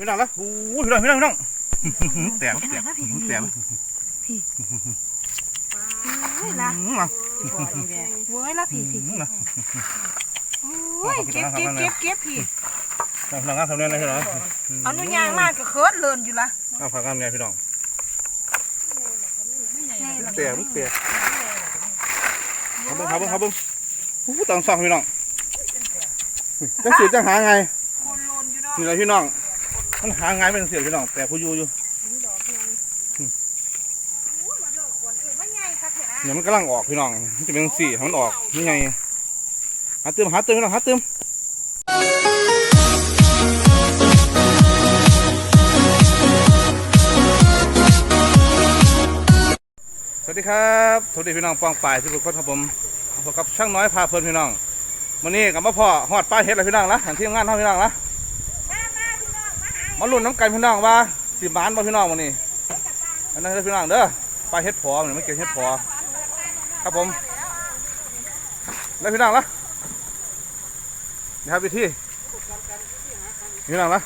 พี่น้องละโอ้ยพี่น้องพี่น้องพี่น้องแตกแตกแตกเฮ้ยละมาเว้ยละพี่พี่มาโอ้ยเก็บเก็บเก็บเก็บพี่พี่น้องทำเนี่ยนะพี่น้องเอาหนุ่ยางมากก็เคิร์ดเลินอยู่ละเอาผักกาดเนี่ยพี่น้องแตกแตกเอาเบิ้งครับเบิ้งครับเบิ้งโอ้ตังสองพี่น้องจังสีจังหาไงคนโลนอยู่เนาะนี่เลยพี่น้อง มันหาไงเป็นเสียพี่น้องแต่ผู้อยู่อยู่คนอื่นว่าไงครับเถอะนะเนี่ยมันกำลังออกพี่น้องมันจะเป็นสีมันออกนี่ไงหาเติมหาเติมพี่น้องหาเติมสวัสดีครับสวัสดีพี่น้องปองป่ายทุกคนครับผมพบกับช่างน้อยพาเพลินพี่น้องวันนี้กับมาพ่อหอดป้ายเฮ็ดอะไรพี่น้องละหันที่ทำงานเท่าพี่น้องละมามาพี่น้อง มาหลุ้นน้ำกันพี่น้องว่าสิบานบ่พี่น้องวันนี้อันนั้นเด้อพี่น้องเด้อป้าเฮ็ดพอมันไม่เกี่ยวเฮ็ดพอครับผม แล้วพี่น้องละนี่ครับวิธีพี่น้องละ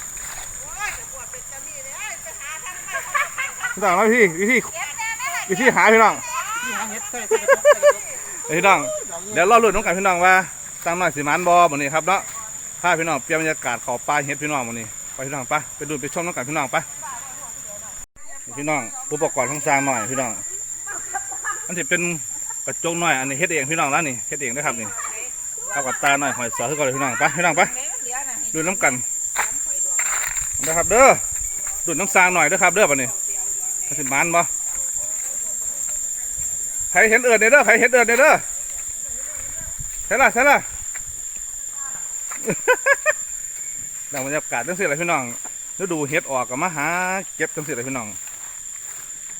พี่น้องละพี่วิธีวิธีหาพี่น้องเอ้ยพี่น้องเดี๋ยวรอลุ้นน้องกันพี่น้องว่าตั้งน้อยสิมันบอวันนี้ครับเนาะพาพี่น้องเปลี่ยนบรรยากาศขอปลาเฮ็ดพี่น้องวันนี้ ไปพี่น้องไปไปดูไปชมน้องกันพี่น้องไปนี่พี่น้องอุปกรณ์ของสร้างหน่อยพี่น้องอันที่เป็นกระจกหน่อยอันนี้เฮ็ดเองพี่น้องแล้วนี่เฮ็ดเองนะครับนี่เอากับตาหน่อยหอยสอขึ้นก่อนเลยพี่น้องไปพี่น้องไปดูน้ำกันนะครับเด้อดูน้ำสร้างหน่อยเด้อครับเด้อวันนี้มันสิมันบ่ใครเห็นเอิดเด้อใครเห็นเอิดเด้อใช่ละใช่ละ ดังบรรยากาศจังสิเลยพี่น้องฤดูเฮ็ดออกก็มาหาเก็บจังสิเลยพี่น้อง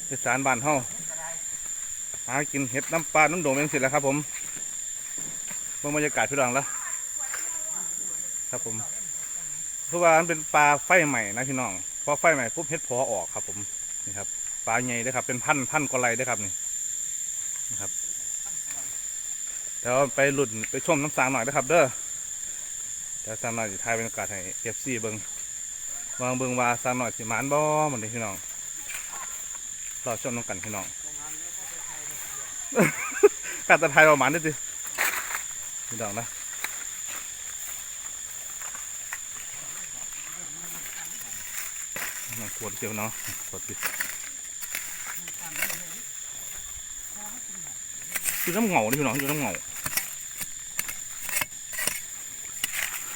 อีสานบ้านเฮาหากินเห็ดน้ำปลา น้ำโด่งจังสิแหละครับ ผมเบิ่งบรรยากาศพี่น้องแล้ว ครับผมเพราะว่ามันเป็นปลาไฟใหม่นะพี่น้อง พอไฟใหม่ปุ๊บเฮ็ดพอออกครับ ผม นี่ครับ ปลาใหญ่ด้อครับ เป็นพันพันกว่าไรด้อครับนี่นะครับ เดี๋ยวไปหลุดไปชมน้ำสางหน่อยนะครับ เด้อ เดี๋ยวสามหน่อยจะถ่ายบรรยากาศให้เอฟซีเบิ้งวางเบิ้งว่าสามหน่อยสิหมานบ่เหมือนเดิพี่น้องรอชมน้องกันพี่น้องการตะไทยเราหมานด้ดิพี่น้องนะน้องขวดเดียวเนาะขวดดิคือน้ำเงาดิพี่น้องคือน้ำเงา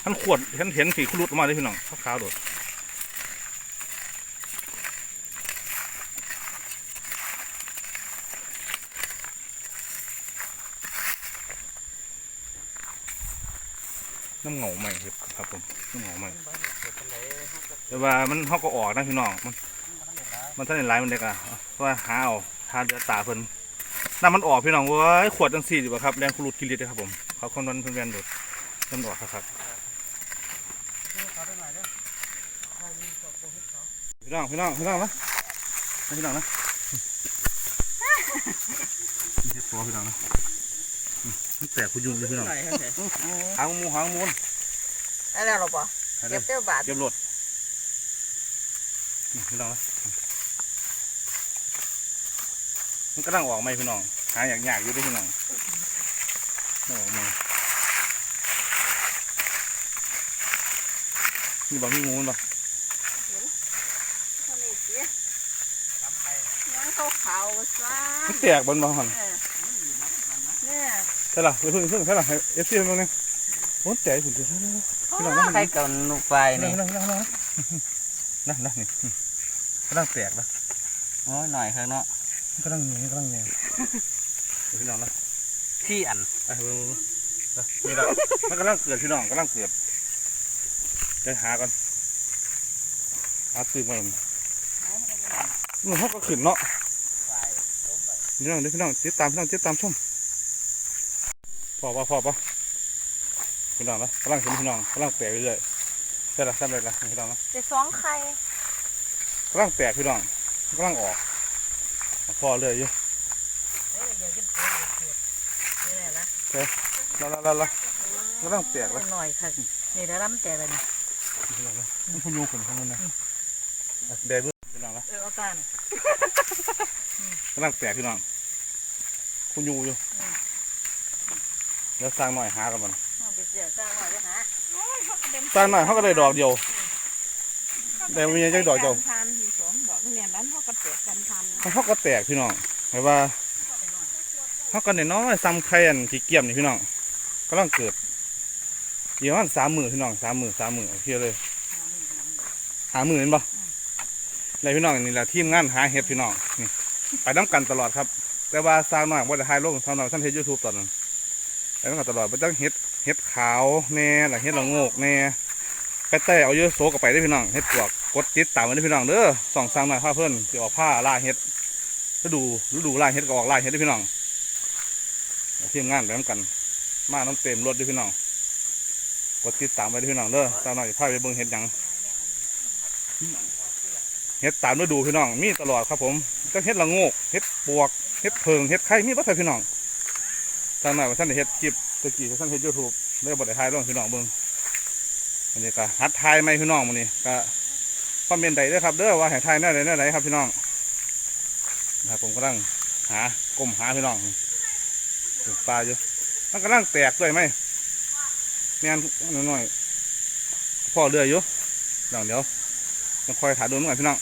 ท่านขวดท่านเห็นสีขลุดออกมาเลยพี่น้องขาวๆโดดน้ำเงาใหม่ครับครับผมน้ำเงาใหม่แต่ว่ามันเขาก็ออกนะพี่น้องมัน มันท่านเห็นลายมันเด็กอะว่าหาเอาทาเดือดตาเพิ่นน้ำมันออกพี่น้องเว้ยขวดตั้งสี่ดีกว่าครับแรงขลุดกิริตเลยครับผมเขาคนนั้นเพิ่นแวนโดดน้ำออกครับ พี่น้องพี่น้องพี่น้องนะพี่น้องนะนี่เฮ็ดตัวพี่น้องนะมันแตกคุณยุงเลยพี่น้องหางมูหางมูนอะไรหรอปะให้เก็ได้บเต้าบาทเก็บรถนี่พี่น้องนะมันกำลังออกไหมพี่น้องหาอย่างยากอยู่เด้วยพี่น้องไม่ออกมานี่บอกมีงูมันบ่ยัง เขาขาวซะมันแตกบนบ่หันเนี่ยใช่ล่ะไปพึ่งพึ่งใช่ล่ะเอฟซีมันเนี่ยโอ้แต่สุดเลยพี่น้องนั่นใครกับลูกไฟนี่นี่นั่นนั่นนั่นนั่นนั่นนี่กำลังแตกนะโอ้ยหน่อยเถอะเนาะกำลังเงี้ยกำลังเงี้ยพี่น้องนะขี้อันไอ้เบิ่งนี่แหละมันกำลังเกิดพี่น้องกำลังเกิดเดินหาก่อนหาซื้อมามันเขาก็ขึ้นเนาะ พี่น้องเดี๋ยวพี่น้องติดตามพี่น้องติดตามชมพอปะพอปะพี่น้องนะกำลังขึ้นพี่น้องกำลังแตกเรื่อยๆใช่ละใช่เลยละพี่น้องนะจะสองไข่กำลังแตกพี่น้องกำลังออกพอเลยอยู่แล้วแล้วแล้วแล้วกำลังแตกแล้วหน่อยค่ะนี่เดี๋ยวรับแต่เลยพี่น้องนะมันพยุงขึ้นข้างบนนะแบกเบื้อง พี่น้องนะเออเอาตาเนี่ยกำลังแตกพี่น้องพยุงอยู่แล้วสร้างหน่อยหากันมันเอาไปเสียสร้างหน่อยไปหาโอ้ยเขากระเด็นสร้างหน่อยเขาก็ได้ดอกเดียว แต่มีจังดอกเดียว ทานมีสองดอกเนี่ยนั้นเขากระเตะกันทานเขาก็แตกพี่น้องหมายว่าเขาก็น้อยๆซ้ำไข่อันที่เกี่ยมนี่พี่น้องกำลังเกิดเดี๋ยวมันสามหมื่นพี่น้องสามหมื่นสามหมื่นโอเคเลยหาหมื่นเห็นปะ อะไรพี่น้องนี่แหละทีมงานหาเห็ดพี่น้องนี่ไปน้ำกันตลอดครับ แต่ว่าสร้างหน่อยว่าจะถ่ายลงสร้างน่อยท่านเห็ดยูทูบตอนนั้นไปน้ำกันตลอดไปตั้งเห็ดเห็ดขาวแน่หรือเห็ดละงกแน่ไปแต่เอาเยอะโซกับไปได้พี่น้องเห็ดปวกกดติดตามไว้ด้พี่น้องเด้อส่องสร้างหน่อยผ้าเพื่อนจะออกผ้าล่าเห็ดฤดูฤดูล่าเห็ดก็ออกล่าเห็ดเด้พี่น้องทีมงานไปน้ำกัน มาน้ำเต็มรถด้วยพี่น้องกดติดตามไปด้วยพี่น้องเด้อตาหน่อยพาไปเบิ่งเห็ดหยัง เห็ดตามฤดูพี่น้องมีตลอดครับผมก็เห็ดละงกเห็ดปวกเห็ดเพิงเห็ดไข่มีบัดใส่พี่น้องตามหน้าท่านเห็ดคลิปตะกี้ท่านเห็ดยูทูบเลยบ่ได้ถ่ายลงพี่น้องเบิ่งอันนี้ก็ฮัดถ่ายไหมพี่น้องมันนี่ก็คอมเมนต์ใดเด้อครับเด้อว่าให้ถ่ายแน่ใดแน่ใดครับพี่น้องนะครับผมกำลังหาก้มหาพี่น้องปลาอยู่มันกำลังแตกด้วยไหมแม่นหน่อยๆพ่อเรืออยู่เดี๋ยวเดี๋ยว จะคอยถ่ายดูมันก่อนพี่น้อง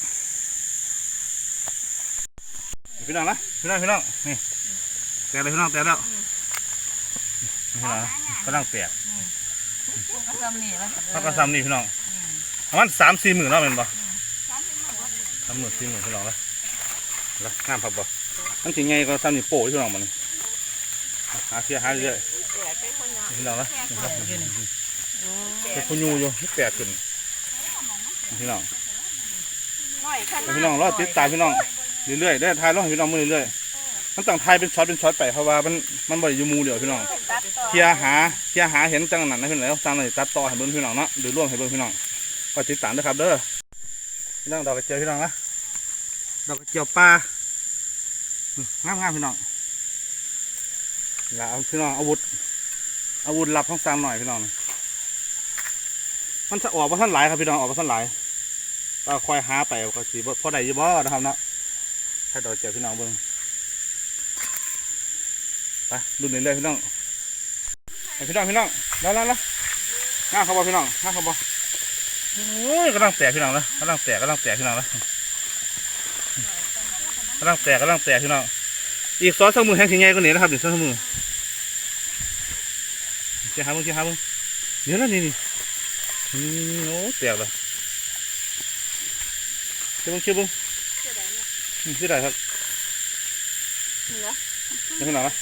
พี่น้องนะพี่น้องพี่น้องนี่แตกเลยพี่น้องแตกแล้วนี่พี่น้องนะกำลังแตกก็จำนี่แล้วพักกระซำนี่พี่น้องประมาณสามสี่หมื่นเนาะเป็นบ่สามหมื่นสี่หมื่นพี่น้องละละงามพับบ่มันถึงไงก็ซ้ำนี่โป้พี่น้องมันหาเสียหาเรื่อยๆพี่น้องละเป็นพยูอยู่ที่แตกขึ้นพี่น้อง พี่น้องรอติดตามพี่น้องเรื่อยๆได้ทายรอให้พี่น้องมือเรื่อยๆมันต้องทายเป็นช็อตเป็นช็อตไปเพราะว่ามันมันบ่ได้อยู่หมูเดียวพี่น้องเคลียร์หาเคลียร์หาเห็นจังนั้นนะพี่น้องแล้วตามเลยตัดต่อให้เบิ่งพี่น้องเนาะหรือร่วมให้เบิ่งพี่น้องก็ติดตามด้วยครับเด้อพี่น้องดอกกระเจียวพี่น้องนะดอกกระเจียวปลาอืมงามงามๆพี่น้องแล้วพี่น้องอาวุธอาวุธลับของสามหน่อยพี่น้องมันจะออกมาท่านหลายครับพี่น้องออกมาท่านหลาย ก็คอยหาไปก็สีพอได้อยี่บ่นะครับเนาะให้ดอกกระเจียวพี่น้องเบิ่งไปรุ่นนี้เลยพี่น้องพี่น้องพี่น้องแล้วแล้วแล้วห้าเขาบอพี่น้องห้าเขาบอโอ้ยกำลังแตกพี่น้องแล้วกำลังแตกกำลังแตกพี่น้องแล้วกำลังแตกกำลังแตกพี่น้องอีกสองสมมือแห้งสิใหญ่กว่านี้นะครับเดี๋ยวสอสมมือเชี่ยหามึงเชี่ยหามึงเดี๋ยวแล้วนี่นี่นี่โอ้แตกเลย ชี่ยมึงเชี่ยมึงนี่เชี่ยได้ครับเดี๋ยวพี่น้องนะ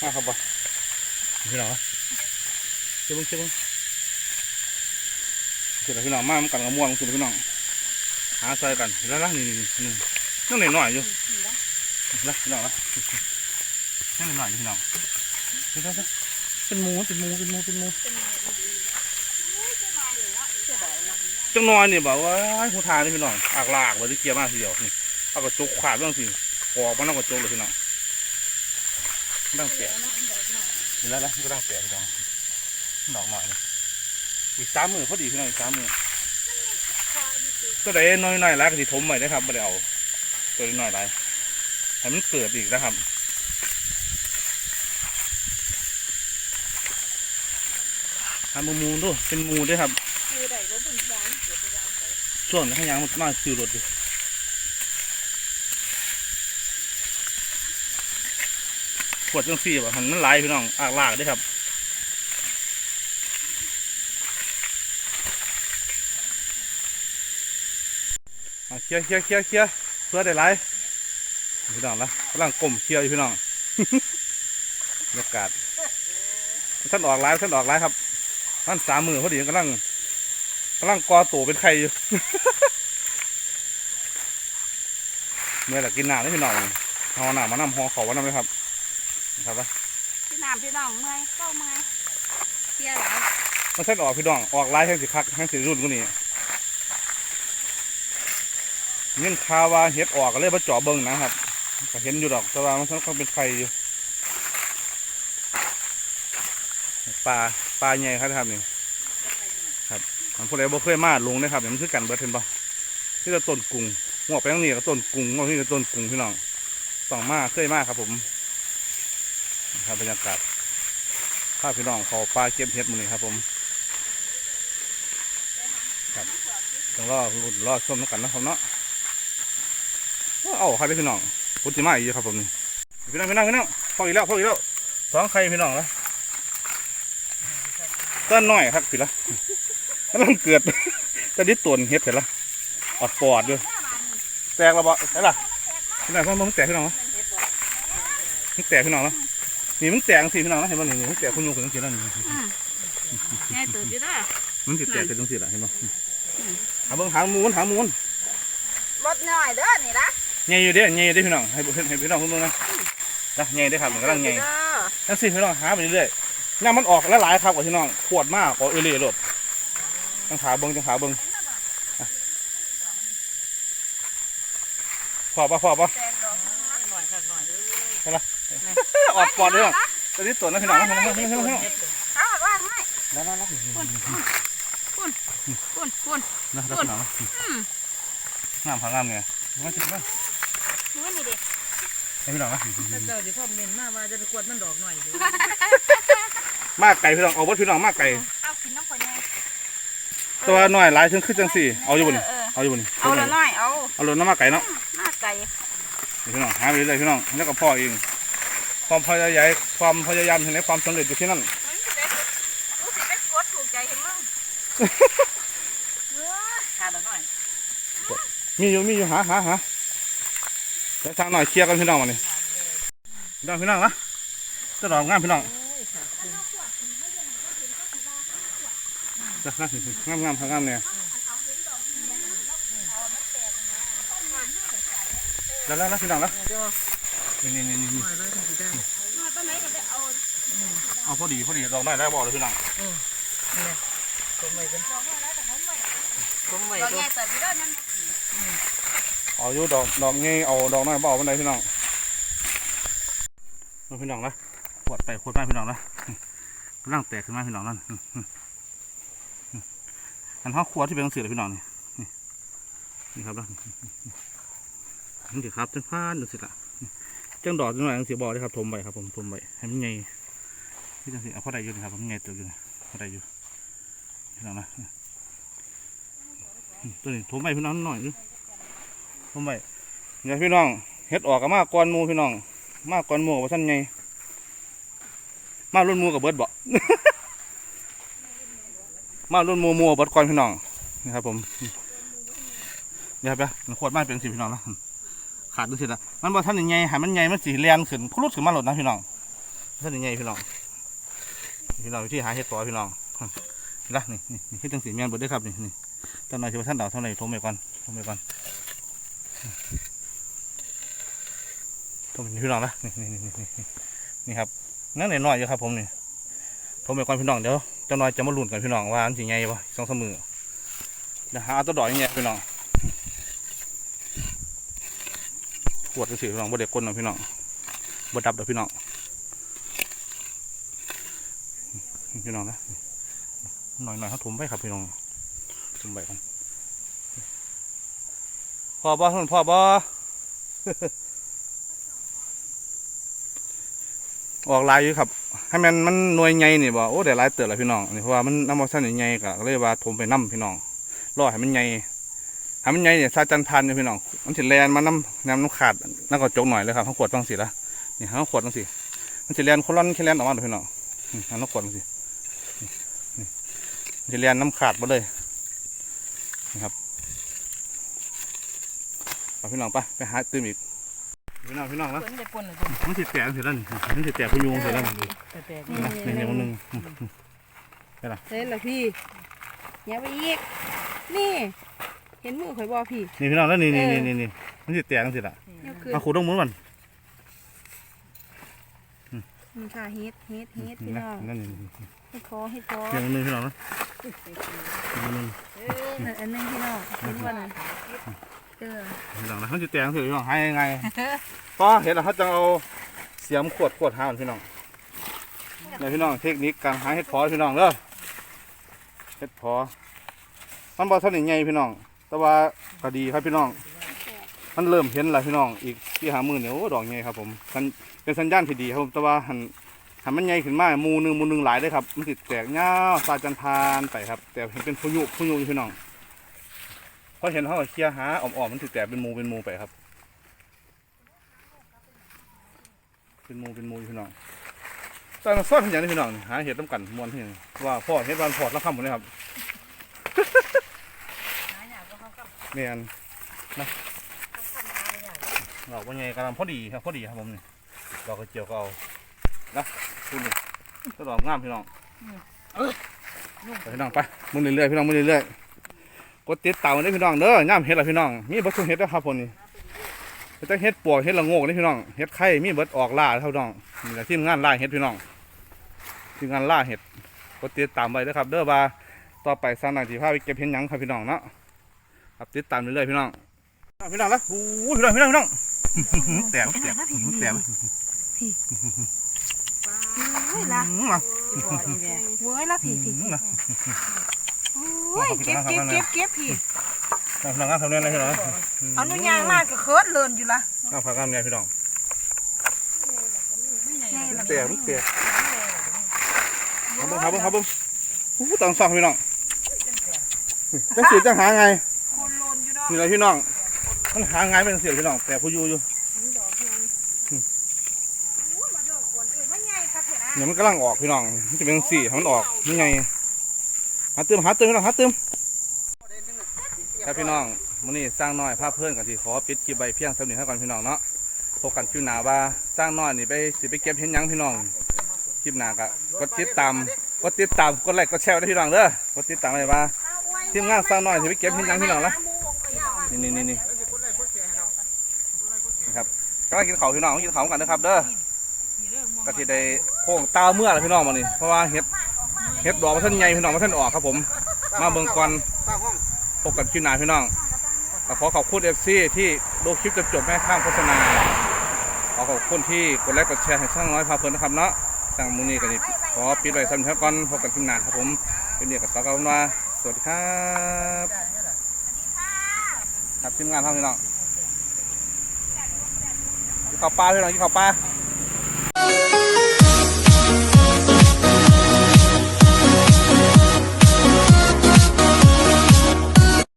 ห้าเขาบอพี่น้องเชื่อเบิ้งเชื่อเบิ้งเชื่อพี่น้องมามันกันกระม่วงสุดพี่น้องหาใส่กันแล้วละนี่นี่นี่นั่งหน่อยหน่อยอยู่ละพี่น้องละนั่งหน่อยหน่อยอยู่พี่น้องเดี๋ยวเดี๋ยวเดี๋ยวเป็นหมูเป็นหมูเป็นหมูเป็นหมู จังน้อยนี่บอกว่าผู้ทานนี่พี่น้องอากลากเลยที่เกียร์มากทีเดียวนี่เอากระจกขาดเรื่องสิปอกมันเอากระจกเลยพี่น้องต้องเสียนี่แล้วนะก็ต้องเปลี่นดอกดอกหน่อยนะอีกสามมือพอดีพี่น้องอีกสามมือตัวใดน้อยหน่อยๆแล้วก็สิถมใหม่นะครับไม่ได้เอาตัวน้อยๆไรให้มันเกิดอีกนะครับทำมูลด้วยเป็นมูด้วยครับ ช่วงนี้ให้ยางมันมาซื้อรถดิขวดจังสี่บ่หันมันไหลายพี่น้องอากลากด้วยครับเคลียร์เคลียร์เคลียร์เคลียร์เพื่อได้ไรพี่น้องละกำลังก้มเคลียร์อยู่พี่น้องบรรยากาศท่านออกไลฟ์ท่านออกไลฟ์ครับท่านสามมือพอดีกำลัง กำลังกอตัวเป็นไข่อยู่ เมื่อไหร่กินน้ำนี่พี่น้องเอาหน้ามานำหอเขาวานำเลยครับนะครับว่าพี่น้ำพี่น้องเมื่อยเก้าเมื่อยเสียหลายมันท่านออกพี่น้องออกไลฟ์แห่งสิคักแห่งสิรุ่นกว่านี้เงินคาวว่าเฮ็ดออกก็เลยมาเจาะเบิ้งนะครับก็เห็นอยู่ดอกแต่ว่ามันต้องเป็นไข่อยู่ปลาปลาใหญ่ครับท่านนี่ครับ มันพวกเราบ่เคยมาลงนะครับเดี๋ยมันคือกันเบิดเห็นปะนี่ก็ต้นกุ้งงอกไปทางนี้ก็ต้นกุ้งงอกนี่ก็ต้นกุ้งพี่น้องต้องมาเคยมาครับผมนะครับบรรยากาศพาพี่น้องเขาปลาเก็บเห็ดมือนี้ครับ ผมครับต้องรอรุ่นรอชมน้ำกันนะครับเนาะเอาใครได้พี่น้องพุทธิมาอีกครับผมนี่พี่น้องพี่น้องพี่น้องพออีกแล้วพออีกแล้วสองใครพี่น้องแล้วต้นหน้อยครับพี่ละ กำลังเกิดตอนนี้ตวนเฮ็ดเสร็จแล้วออดปอดด้วยแตกแล้วบ่ใช่ล่ะพี่น้องพ่อมึงแตกพี่น้องวะมึงแตกพี่น้องแล้วนี่มึงแตกสิพี่น้องนะเห็นบ่นี่มึงแตกคุณยูคุณจังซี่แล้วนี่แง่ตื่นอยู่เด้อมันสิแตกเป็นจังซี่ล่ะเห็นบ่หาเบิ่งหางมูนหางมูนรถน้อยเด้อนี่ละใหญ่อยู่เด้ใหญ่อยู่เด้พี่น้องให้ให้ให้พี่น้องเบิ่งนะนะใหญ่เด้อครับมันกำลังใหญ่เด้อจังซี่พี่น้องหาไปเรื่อยๆย่ามมันออกหลายๆครับกว่าพี่น้องขวดมากกว่าเอเล่โลด จังขาเบิ่งจังขาเบิ่งอะพอปะพอปะแตงดอกหน่อยครับหน่อยออกปอดเลยตอนนี้ตัวนะพี่น้องนะพี่น้องพี่น้องพี่น้องเอาว่างให้แล้วแล้วแล้วคุณคุณนะพี่น้องงามผางามไงมาสิมานี่นี่เด็กให้พี่น้องนะเจ้าจะพ่อเน้นมาว่าจะไปกวดมันดอกหน่อยอยู่มากไก่พี่น้องเอาวัดพี่น้องมากไก่เอากินน้ำคนไง ตัวน้อยหลายชนขึ้นจังสี่ เอาอยู่บนเออเอาอยู่บนเอาละน้อยเอาเอาลงน้ำมากไก่เนาะหน้าไก่พี่น้องหาไปเรื่อยพี่น้องแล้วก็พ่อเองความพยายามความพยายามถึงในความสำเร็จอยู่ที่นั่นมึงสิได้กูสิได้กดถูกใจเห็นมึงเออขาดละหน่อยมีอยู่มีอยู่หาหาหาเดี๋ยวทางหน่อยเคลียร์กันพี่น้องมานี่พี่น้องพี่น้องนะจะดอกงามพี่น้องจะ งามงามงามงามเนี่ยแล้วแล้วแล้วพี่น้องแล้วนี่นี่นี่นี่ต้นไหนก็ได้เอาเอาพอดีพอดีดอกได้ได้บอกเลยพี่น้องต้มไว้กันต้มไว้ต้ใหญ่มเติบอยู่เด้อนั่นเอาอยู่ดอกดอกงี้เอาดอกน้อยบ่เอาบันไดพี่น้องพี่น้องนะขวดไปขวดมาพี่น้องนะร่างแตกขึ้นมาพี่น้องนั่น อันห้าขวดที่เป็นเสือเลยพี่น้องนี่นี่นี่ครับนะนี่ครับจนพานดูสิละจังดอกจังหน่อยจังสีบอเลยครับทมไปครับผมทมไปให้มันใหญ่พี่จังสิเอาพอได้อยู่นะครับมันใหญ่ตัวอยู่นะพอได้อยู่พี่น้องนะตัวนี้ทมไปพี่น้องหน่อยนึงผมไปเดี๋ยวพี่น้องเฮ็ดออกกับมาก่อนมูพี่น้อง มาก่อนมูว่าสั้นไงมารุ่นมูกับเบิร์ดบ่ มารุ่นมูหมูกับเบิดก่อนพี่น้องนี่ครับผมนี่ครับเด้อมันขวดมาเป็นสิพี่น้องนะขาดดูสิละมันบ่ท่านใหญ่ให้มันใหญ่มันสีแรงขึ้นพุรุดขึ้นมาหลดนะพี่น้องท่านใหญ่พี่น้องพี่น้องวิธีหาเฮ็ดต่อพี่น้องละนี่นี่นี่เฮ็ดจังสีแม่นบดเด้ครับนี่นี่ตอนนี้จะไปท่านดาวท่าไหร่โทรไปก่อนทรไปก่อนผมเป็นพี่น้องนะนี่นี่นี่นี่นี่ครับนั่นหน่อยๆอยู่ครับผมนี่ผมเป็นก่อนพี่น้องเดี๋ยว จ้าน้อยจะมาลุ้นกันพี่น้องว่าอันสิไงบ่สองสามมือเดี๋ยวหาเอาตัวดอกยังไงพี่น้องขวดก็สิพี่น้องบ่เด็กก้นนะพี่น้องบ่ดับเด้อพี่น้องพี่น้องนะหน่อยๆเขาถมไปครับพี่น้องถมไปกันพ่อบ่ท่านพ่อบ่ออกลายอยู่ครับ ให้มันมันหน่วยใหญ่นี่บ่โอ้ได้หลายเติบแล้วพี่น้องนี่เพราะว่ามันน้ำมันสั้นใหญ่ก็เลยว่าถมไปน้ำพี่น้องรอให้มันใหญ่ให้มันใหญ่เนี่ยซาจันพันอยู่ยพี่น้องมันสิแลนมาน้ำน้ำน้ำขาดน้ำก็จกหน่อยเลยครับเขาขวดบ้างสิละนี่เขาขวดบ้างสิมันสิแลนคนร้อนแค่แลนออกมาเลยพี่น้องนี่เขาขวดบ้างสินี่นี่มันสิแลนน้ำขาดมาเลยนี่ครับเอาพี่น้องไปไปหาตื้มอีก พี่น้องพี่น้องนะเพิ่นได้ปนเลยมันสิแตกเสร็จแล้วนี่มันสิแตกพยุงเสร็จแล้วนี่แต่แตกนี่นะนี่นี่มันหนึ่งเห็นเหรอพี่อย่าไปอีกนี่ เห็นมือข่อยบ่พี่นี่พี่น้องแล้วนี่นี่นี่นี่นี่มันสิแตกเสร็จละนี่คือเอาขูดลงมือมันนี่ค่ะเฮ็ดเฮ็ดเฮ็ดนี่พี่นะน้องนั่นนี่นี่เฮ็ดคอเฮ็ดคอนี่มันหนึ่งพี่น้องนะมันหนึ่งนั่นอันนึงพี่น้องเห็นว่านั่น เออพี่น้องนะมันสิแตกเสร็จพี่น้องให้ยังไงก็เห็นแล้วเขาจะเอาเสียมขวดขวดหามันพี่น้องนี่พี่น้องเทคนิคการหาเห็ดพอพี่น้องเด้อเห็ดพอมันบ่ทันได้ใหญ่พี่น้อง แต่ว่าก็ดีครับพี่น้อง มันเริ่มเห็นแล้วพี่น้อง อีกที่หามือเนี่ยโอ้ดอกใหญ่ครับผมมันเป็นสัญญาณที่ดีครับผมแต่ว่าหันหันมันใหญ่ขึ้นมาหมูหนึงหมูหนึงหลายเลยครับ มันติดแตกเงาวสาจันทานไปครับ แต่เห็นเป็นพายุพายุอยู่พี่น้องพ อเห็นเขาเคลียหาอ่อมๆมันติดแตกเป็นมูเป็นมูไปครับ เป็นมูเป็นมูพี่น้องตอนซ่อนอย่างนี้พี่น้องหาเห็ดน้ำกันมวนที่ว่าพ่อเห็ดวันพอดแล้วคำหมดเลยครับเนียนหาหยาดอกว่าไงกำลังพอดีครับพอดีครับผมนี่ดอกกระเจียวก็เอานะดูนี่ก็ดอกงามพี่น้องไปพี่น้องไปมึงเรื่อยๆพี่น้องมึงเรื่อยๆ กดติดตามไว้เด้พี่น้องเด้องามเห็ดละพี่น้อง มีเบิดทุกเห็ดนะครับผมนี่แต่เห็ดปวกเห็ดละโงกนี่พี่น้อง เห็ดไข่มีเบิดออกล่าครับพี่น้องนี่แหละทีมงานล่าเห็ดพี่น้องทีมงานล่าเห็ดกดติดตามไว้เด้อครับ เด้อว่าต่อไปสร้างหนังสีผ้าไปเก็บเห็ดยังครับพี่น้องเนาะครับติดตามเรื่อยๆพี่น้อง พี่น้องละโอ้ยพี่น้องพี่น้องพี่น้องแตกแตกแตกเฮ้ยละอืมอะเว้ยละพี่พี่ โอ้ยเก็บเก็บเก็บเก็บพี่พนักงานทำเรื่องอะไรพี่น้องเอาหนุยางมากก็เคิร์ดเลินอยู่ละงานพนักงานไงพี่น้องไงล่ะแตกมันแตกครับผมครับผมครับผมโอ้ต้องสองพี่น้องจังสีจังหาไงคนโลนอยู่ดอกนี่แหละพี่น้องมันหาไงเป็นเสียพี่น้องแต่ผู้อยู่อยู่คนอื่นว่าไงครับเถอะนะเนี่ยมันกำลังออกพี่น้องมันจะเป็นสีให้มันออกนี่ไง หาเติมหาเติมพี่น้องหาเติมครับพี่น้องมื้อนี้สร้างน้อยภาพเพื่อนกันที่ขอปิดคลิปใบเพียงสำนึกให้ก่อนพี่น้องเนาะพบกันคลิวหน้าว่าสร้างน้อยนี่ไปสิไปเก็บเห็นยังพี่น้องคลิปหน้าก็กดติดตามกดติดตามกดไลค์กดแชร์ได้พี่น้องเด้อกดติดตามไว้ว่าทีมงานสร้างน้อยสิไปเก็บเห็นยังพี่น้องละนี่นี่นี่นี่ครับกำลังกินข้าวพี่น้องกินข้าวกันนะครับ เด้อก็ที่ได้โค้งตาเมื่อแหละพี่น้องมานี่เพราะว่าเห็ด เห็ดดอกมันท่านใหญ่พี่น้องมันท่านออกครับผม มาเบิ่งก่อนพบกันคลิปหนาพี่น้องขอขอบคุณเอฟซีที่ดูคลิปจนจบแม่ข้างโฆษณาขอขอบคุณที่กดไลค์กดแชร์ให้ช่างน้อยพาเพลินนะครับเนาะตั้งมูนี่กันนี่ขอปิดไว้สักนิดก่อนพบกันคลิปหน้าครับผมเป็นเดียกับสาวกันว่าสวัสดีครับครับทีมงานครับพี่น้องกินข้าวปลาพี่น้องกินข้าวปลา